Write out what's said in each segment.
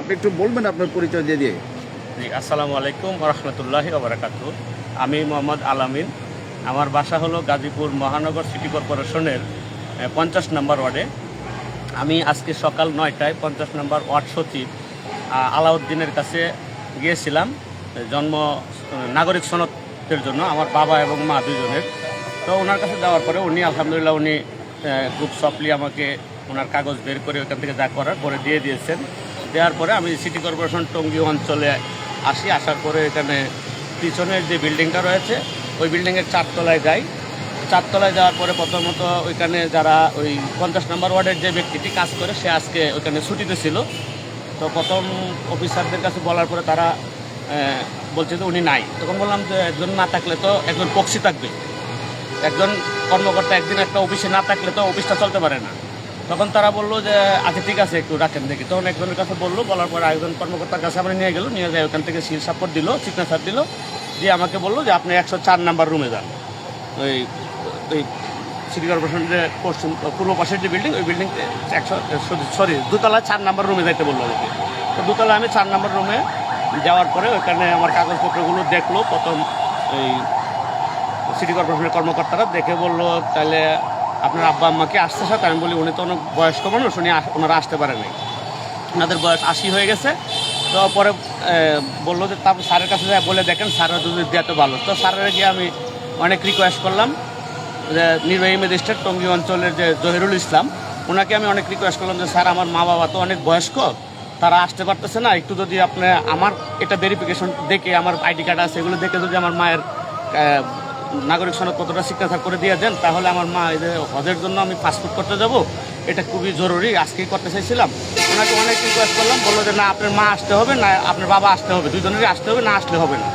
আপনি একটু বলবেন আপনার পরিচয় দিয়ে দিয়ে। আসসালামু আলাইকুম রহমতুল্লাহি ওবরাকাত আমি মোহাম্মদ আলামিন। আমার বাসা হলো গাজীপুর মহানগর সিটি কর্পোরেশনের পঞ্চাশ নম্বর ওয়ার্ডে। আমি আজকে সকাল নয়টায় পঞ্চাশ নম্বর ওয়ার্ড সচিব আলাউদ্দিনের কাছে গিয়েছিলাম জন্ম নাগরিক সনদের জন্য আমার বাবা এবং মা দুজনের। তো ওনার কাছে যাওয়ার পরে উনি, আলহামদুলিল্লাহ উনি খুব সফলি আমাকে ওনার কাগজ বের করে ওখান থেকে যা করার করে দিয়ে দিয়েছেন। দেওয়ার পরে আমি সিটি কর্পোরেশন টঙ্গী অঞ্চলে আসি, আসার পরে এখানে পিছনের যে বিল্ডিংটা রয়েছে, ওই বিল্ডিংয়ের চারতলায় যাই। চারতলায় যাওয়ার পরে প্রথমত ওইখানে যারা ওই পঞ্চাশ নম্বর ওয়ার্ডের যে ব্যক্তিটি কাজ করে, সে আজকে ওইখানে ছুটিতে ছিল। তো প্রথম অফিসারদের কাছে বলার পরে তারা বলছে যে উনি নাই। তখন বললাম যে একজন না থাকলে তো একজন পক্ষী থাকবে। একজন কর্মকর্তা একদিন একটা অফিসে না থাকলে তো অফিসটা চলতে পারে না। তখন তারা বলল যে আচ্ছা ঠিক আছে, একটু রাখেন দেখি। তখন একজনের কাছে বলল, বলার পরে একজন কর্মকর্তার কাছে আমরা নিয়ে গেল নিয়ে যায় ওখান থেকে সিল সাপোর্ট দিল সিগনেচার দিল, দিয়ে আমাকে বলল যে, আপনি একশো চার নাম্বার রুমে যান। ওই ওই সিটি কর্পোরেশনের যে পশ্চিম, পূর্ব পাশের যে বিল্ডিং ওই বিল্ডিং একশো, সরি দোতলা চার নাম্বার রুমে যাইতে বলল আমাকে। তো দোতলা আমি চার নাম্বার রুমে যাওয়ার পরে ওইখানে আমার কাগজপত্রগুলো দেখল, প্রথম এই সিটি কর্পোরেশনের কর্মকর্তারা দেখে বলল তাহলে আপনার আব্বা আম্মাকে আসতে সাথে আমি বলি উনি তো অনেক বয়স্ক মানুষ, উনি ওনারা আসতে পারে নাই। ওনাদের বয়স আশি হয়ে গেছে। তো পরে বলল যে তারপর স্যারের কাছে যায়, বলে দেখেন স্যারের যদি দেওয়া তো ভালো। তো স্যারের গিয়ে আমি অনেক রিকোয়েস্ট করলাম যে নির্বাহী ম্যাজিস্ট্রেট টঙ্গী অঞ্চলের যে জহিরুল ইসলাম, ওনাকে আমি অনেক রিকোয়েস্ট করলাম যে, স্যার, আমার মা বাবা তো অনেক বয়স্ক, তারা আসতে পারতেছে না। একটু যদি আপনি আমার এটা ভেরিফিকেশন দেখে, আমার আইডি কার্ড আছে, এগুলো দেখে যদি আমার মায়ের নাগরিক সনদপত্রটা সিগনেচার করে দিয়ে দেন, তাহলে আমার মা এই যে হজের জন্য আমি পাসপোর্ট করতে যাব, এটা খুবই জরুরি, আজকেই করতে চাইছিলাম। ওনাকে অনেক রিকোয়েস্ট করলাম, বলল যে না, আপনার মা আসতে হবে, না, আপনার বাবা আসতে হবে দুজনেরই আসতে হবে, না আসলে হবে না।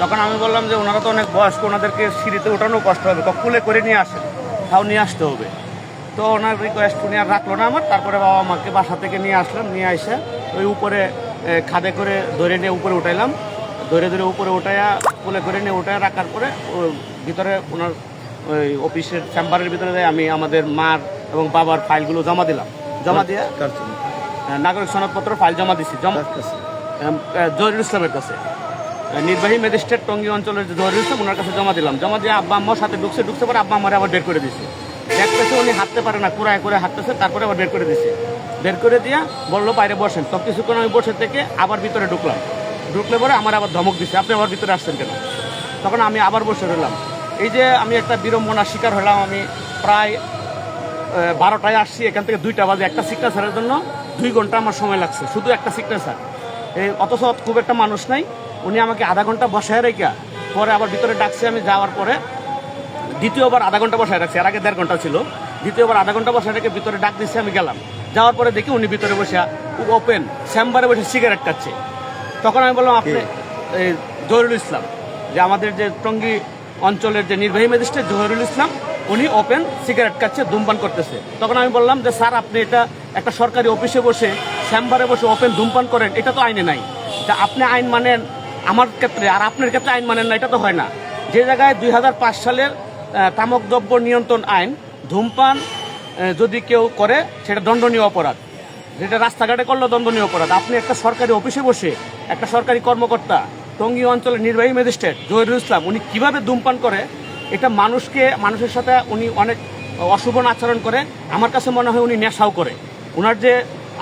তখন আমি বললাম যে ওনারা তো অনেক বয়স্ক, ওনাদেরকে সিঁড়িতে ওঠানো কষ্ট হবে কুলে করে নিয়ে আসেন, তাও নিয়ে আসতে হবে। তো ওনার রিকোয়েস্ট উনি আর রাখল না আমার, তারপরে বাবা মাকে বাসা থেকে নিয়ে আসলাম, নিয়ে এসে ওই উপরে খাদে করে ধরে নিয়ে উপরে উঠাইলাম। ধরে ধরে উপরে উঠাইয়া কোলে করে নিয়ে উঠায় রাখার পরে ভিতরে ওনার ওই অফিসের চেম্বারের ভিতরে যাই আমি আমাদের মার এবং বাবার ফাইলগুলো জমা দিলাম। জমা দিয়ে নাগরিক সনদপত্র ফাইল জমা দিছি। জমা? জহিরুল ইসলামের কাছে। নির্বাহী ম্যাজিস্ট্রেট টঙ্গী অঞ্চলের যে জহিরুল ইসলাম ওনার কাছে জমা দিলাম। জমা দিয়ে আব্বা আম্মার সাথে ঢুকছে ঢুকছে পরে আব্বা আমার আবার বের করে দিছে। দেখতেছে উনি হাঁটতে পারে না কুড়ায় করে হাঁটতেছে তারপরে আবার বের করে দিছে। বের করে দিয়া বলল বাইরে বসেন। তো কিছুক্ষণ আমি বসে থেকে আবার ভিতরে ঢুকলাম। ঢুকলে পরে আমার আবার ধমক দিছে। আপনি আবার ভিতরে আসছেন কেন? তখন আমি আবার বসে রইলাম। এই যে আমি একটা বিড়ম্বনার শিকার হলাম, আমি প্রায় বারোটায় আসছি, এখান থেকে দুইটা বাজে। একটা সিগনেচারের জন্য দুই ঘণ্টা আমার সময় লাগছে, শুধু একটা সিগনেচার এই অথচ খুব একটা মানুষ নাই। উনি আমাকে আধা ঘণ্টা বসায় রেখে পরে আবার ভিতরে ডাকছে আমি যাওয়ার পরে দ্বিতীয়বার আধা ঘণ্টা বসায় রাখছি। এর আগে দেড় ঘণ্টা ছিল। দ্বিতীয়বার আধা ঘণ্টা বসায় রেখে ভিতরে ডাক দিচ্ছে আমি গেলাম। যাওয়ার পরে দেখি উনি ভিতরে বসে ওপেন চেম্বারে বসে সিগারেট খাচ্ছে। তখন আমি বললাম আপনি এই জহিরুল ইসলাম যে আমাদের যে টঙ্গী অঞ্চলের যে নির্বাহী ম্যাজিস্ট্রেট জহিরুল ইসলাম উনি ওপেন সিগারেট খাচ্ছে ধূমপান করতেছে। তখন আমি বললাম যে স্যার আপনি এটা একটা সরকারি অফিসে বসে চেম্বারে বসে ওপেন ধূমপান করেন এটা তো আইনে নাই। তা আপনি আইন মানেন আমার ক্ষেত্রে আর আপনার ক্ষেত্রে আইন মানেন না এটা তো হয় না। যে জায়গায় দুই হাজার পাঁচ সালের তামাক দ্রব্য নিয়ন্ত্রণ আইন ধূমপান যদি কেউ করে সেটা দণ্ডনীয় অপরাধ। যেটা রাস্তাঘাটে করল দণ্ডনীয় অপরাধ। আপনি একটা সরকারি অফিসে বসে একটা সরকারি কর্মকর্তা, টঙ্গী অঞ্চলের নির্বাহী ম্যাজিস্ট্রেট জহিরুল ইসলাম, উনি কীভাবে ধূমপান করে, এটা মানুষকে, মানুষের সাথে উনি অনেক অশুভন আচরণ করে, আমার কাছে মনে হয় উনি নেশাও করে। ওনার যে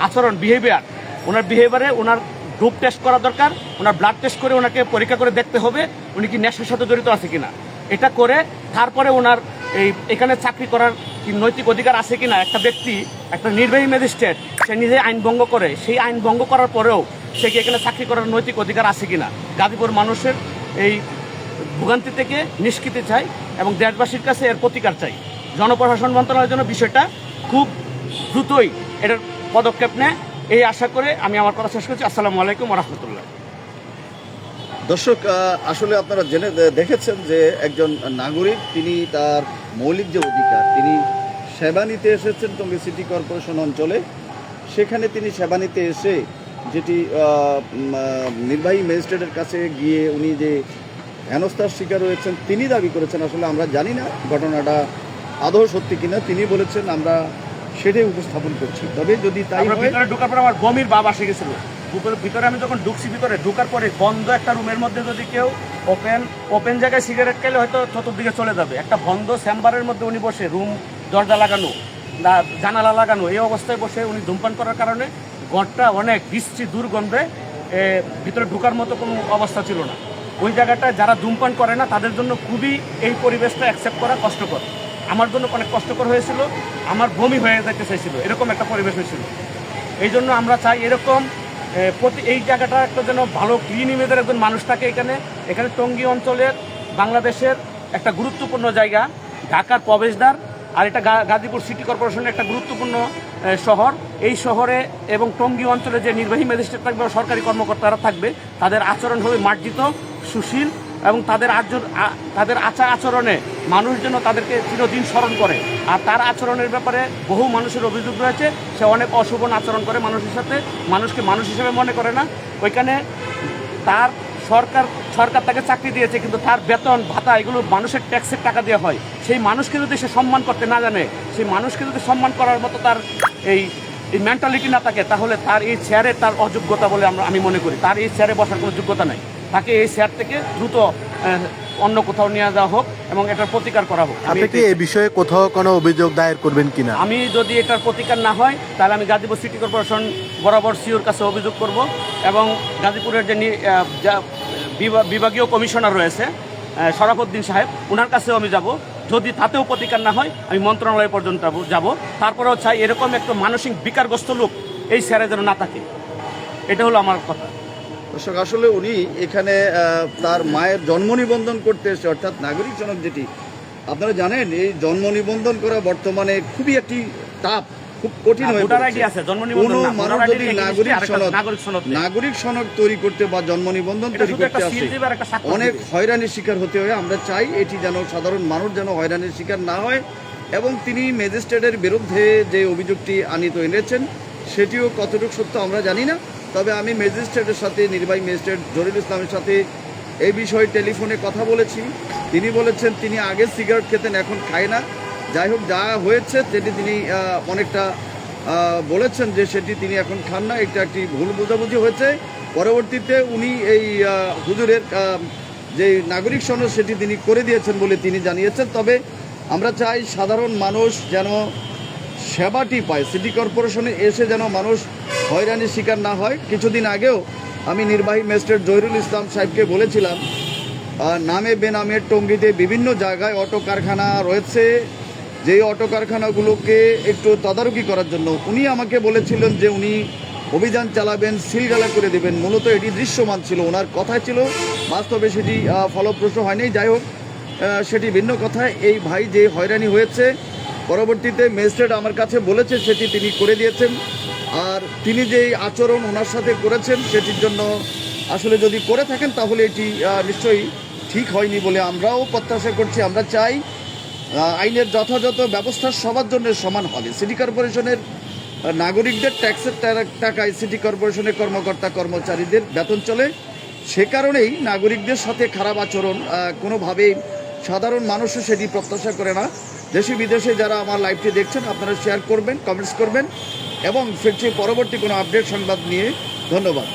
আচরণ বিহেভিয়ার ওনার বিহেভিয়ারে ওনার গ্রুপ টেস্ট করা দরকার ওনার ব্লাড টেস্ট করে ওনাকে পরীক্ষা করে দেখতে হবে উনি কি নেশার সাথে জড়িত আছে কিনা। এটা করে তারপরে ওনার এই, এখানে চাকরি করার কি নৈতিক অধিকার আছে কিনা একটা ব্যক্তি, একটা নির্বাহী ম্যাজিস্ট্রেট, সে নিজে আইন ভঙ্গ করে, সেই আইন ভঙ্গ করার পরেও সে কি এখানে চাকরি করার নৈতিক অধিকার আছে কি না? গাজীপুর মানুষের এই ভোগান্তি থেকে নিষ্কৃতি চাই এবং দেশবাসীর কাছে এর প্রতিকার চাই। জনপ্রশাসন মন্ত্রণালয়ের জন্য বিষয়টা খুব দ্রুতই এটার পদক্ষেপ নেয়। এই আশা করে আমি আমার কথা শেষ করছি। আসসালামু আলাইকুম রহমতুল্লাহ। দর্শক আসলে আপনারা জেনে, দেখেছেন যে একজন নাগরিক, তিনি তার মৌলিক যে অধিকার তিনি সেবা নিতে এসেছেন টঙ্গী সিটি কর্পোরেশন অঞ্চলে। সেখানে তিনি সেবা নিতে এসে যেটি নির্বাহী ম্যাজিস্ট্রেটের কাছে গিয়ে উনি যে হেনস্থার শিকার হয়েছেন তিনি দাবি করেছেন। আসলে আমরা জানি না ঘটনাটা আদৌ সত্যি কিনা। তিনি বলেছেন আমরা সেটাই উপস্থাপন করছি। তবে যদি তাই আমরা ভিতরে ঢোকার পর আমার বমির বাবা এসে গেছিল। ভিতরে আমি যখন ঢুকছি ভিতরে ঢুকার পরে বন্ধ একটা রুমের মধ্যে যদি কেউ ওপেন ওপেন জায়গায় সিগারেট খেলে হয়তো চতুর্দিকে চলে যাবে। একটা বন্ধ চেম্বারের মধ্যে উনি বসে, রুম, দরজা লাগানো, না, জানালা লাগানো, এই অবস্থায় বসে উনি ধূমপান করার কারণে ঘরটা অনেক বৃষ্টি দুর্গন্ধে ভিতরে ঢুকার মতো কোনো অবস্থা ছিল না। ওই জায়গাটায় যারা ধূমপান করে না, তাদের জন্য খুবই এই পরিবেশটা অ্যাকসেপ্ট করা কষ্টকর। আমার জন্য অনেক কষ্টকর হয়েছিল, আমার বমি হয়ে যেতে চাইছিল, এরকম একটা পরিবেশ হয়েছিল। এই জন্য আমরা চাই এরকম প্রতি এই জায়গাটা একটা যেন ভালো ক্লিন ইমেজের একজন মানুষ থাকে এখানে। এখানে টঙ্গী অঞ্চলের, বাংলাদেশের একটা গুরুত্বপূর্ণ জায়গা, ঢাকার প্রবেশদ্বার আর এটা গাজীপুর সিটি কর্পোরেশনের একটা গুরুত্বপূর্ণ শহর। এই শহরে এবং টঙ্গী অঞ্চলে যে নির্বাহী ম্যাজিস্ট্রেট থাকবে সরকারি কর্মকর্তারা থাকবে, তাদের আচরণ হবে মার্জিত, সুশীল এবং তাদের আচর তাদের আচার আচরণে মানুষ যেন তাদেরকে চিরদিন স্মরণ করে। আর তার আচরণের ব্যাপারে বহু মানুষের অভিযোগ রয়েছে, সে অনেক অশোভন আচরণ করে মানুষের সাথে, মানুষকে মানুষ হিসেবে মনে করে না। ওইখানে তার সরকার সরকার তাকে চাকরি দিয়েছে, কিন্তু তার বেতন, ভাতা, এগুলো মানুষের ট্যাক্সের টাকা দেওয়া হয়। সেই মানুষকে যদি সে সম্মান করতে না জানে, সেই মানুষকে যদি সম্মান করার মতো তার এই এই মেন্টালিটি না থাকে, তাহলে তার এই চেয়ারে তার অযোগ্যতা বলে আমরা, আমি মনে করি। তার এই চেয়ারে বসার কোনো যোগ্যতা নাই। তাকে এই চেয়ার থেকে দ্রুত অন্য কোথাও নিয়ে যাওয়া হোক এবং এটার প্রতিকার করা হোক। আপনি কি এ বিষয়ে কোথাও কোনো অভিযোগ দায়ের করবেন কিনা? আমি যদি এটার প্রতিকার না হয় তাহলে আমি গাজীপুর সিটি কর্পোরেশন বরাবর সিওর কাছে অভিযোগ করব এবং গাজীপুরের যে বিভাগীয় কমিশনার রয়েছে শরাফুদ্দিন সাহেব ওনার কাছেও আমি যাব। যদি তাতেও প্রতিকার না হয় আমি মন্ত্রণালয় পর্যন্ত যাব। তারপরেও চাই এরকম একটা মানসিক বিকারগ্রস্ত লোক এই স্যারে যেন না থাকে। এটা হলো আমার কথা। দর্শক আসলে উনি এখানে তার মায়ের জন্ম নিবন্ধন করতে এসেছে অর্থাৎ নাগরিক সনদ যেটি। আপনারা জানেন এই জন্ম নিবন্ধন করা বর্তমানে খুবই একটি টাপ খুব কঠিন হয়ে নিবন্ধন কোনো মানুষ যদি নাগরিক সনদ নাগরিক সনদ তৈরি করতে বা জন্ম নিবন্ধন তৈরি করতে আসে। অনেক হয়রানির শিকার হতে হয়। আমরা চাই এটি যেন সাধারণ মানুষ যেন হয়রানির শিকার না হয় এবং তিনি ম্যাজিস্ট্রেটের বিরুদ্ধে যে অভিযোগটি আনিত এনেছেন সেটিও কতটুকু সত্য আমরা জানি না। তবে আমি ম্যাজিস্ট্রেটের সাথে, নির্বাহী ম্যাজিস্ট্রেট জরিল ইসলামের সাথে এই বিষয়ে টেলিফোনে কথা বলেছি। তিনি বলেছেন, তিনি আগে সিগারেট খেতেন, এখন খায় না। যাই হোক, যা হয়েছে, সেটি তিনি অনেকটা বলেছেন যে সেটি তিনি এখন খান না। এটা একটি ভুল বোঝাবুঝি হয়েছে। পরবর্তীতে উনি এই হুজুরের যে নাগরিক সনদ, সেটি তিনি করে দিয়েছেন বলে তিনি জানিয়েছেন। তবে আমরা চাই সাধারণ মানুষ যেন সেবাটি পায়, সিটি কর্পোরেশনে এসে যেন মানুষ হয়রানির শিকার না হয়। কিছুদিন আগেও আমি নির্বাহী ম্যাজিস্ট্রেট জহিরুল ইসলাম সাহেবকে বলেছিলাম নামে বেনামে টঙ্গিতে বিভিন্ন জায়গায় অটো কারখানা রয়েছে। যেই অটো কারখানাগুলোকে একটু তদারকি করার জন্য উনি আমাকে বলেছিলেন যে উনি অভিযান চালাবেন, সিলগালা করে দেবেন। মূলত এটি দৃশ্যমান ছিল, ওনার কথাই ছিল। বাস্তবে সেটি ফলপ্রসূ হয়নি। যাই হোক সেটি ভিন্ন কথায় এই ভাই যে হয়রানি হয়েছে পরবর্তীতে ম্যাজিস্ট্রেট আমার কাছে বলেছে, সেটি তিনি করে দিয়েছেন। আর তিনি যে আচরণ ওনার সাথে করেছেন, সেটির জন্য আসলে যদি করে থাকেন, তাহলে এটি নিশ্চয়ই ঠিক হয়নি বলে আমরাও প্রত্যাশা করছি। আমরা চাই আইনের যথাযথ ব্যবস্থা সবার জন্য সমান হবে। সিটি কর্পোরেশনের নাগরিকদের ট্যাক্সের টাকায় সিটি কর্পোরেশনের কর্মকর্তা কর্মচারীদের বেতন চলে। সে কারণেই নাগরিকদের সাথে খারাপ আচরণ কোনোভাবেই সাধারণ মানুষও সেটি প্রত্যাশা করে না। দেশে বিদেশে যারা আমার লাইভটি দেখছেন, আপনারা শেয়ার করবেন কমেন্টস করবেন, এবং ফিরছি পরবর্তী কোনো আপডেট সংবাদ নিয়ে। ধন্যবাদ।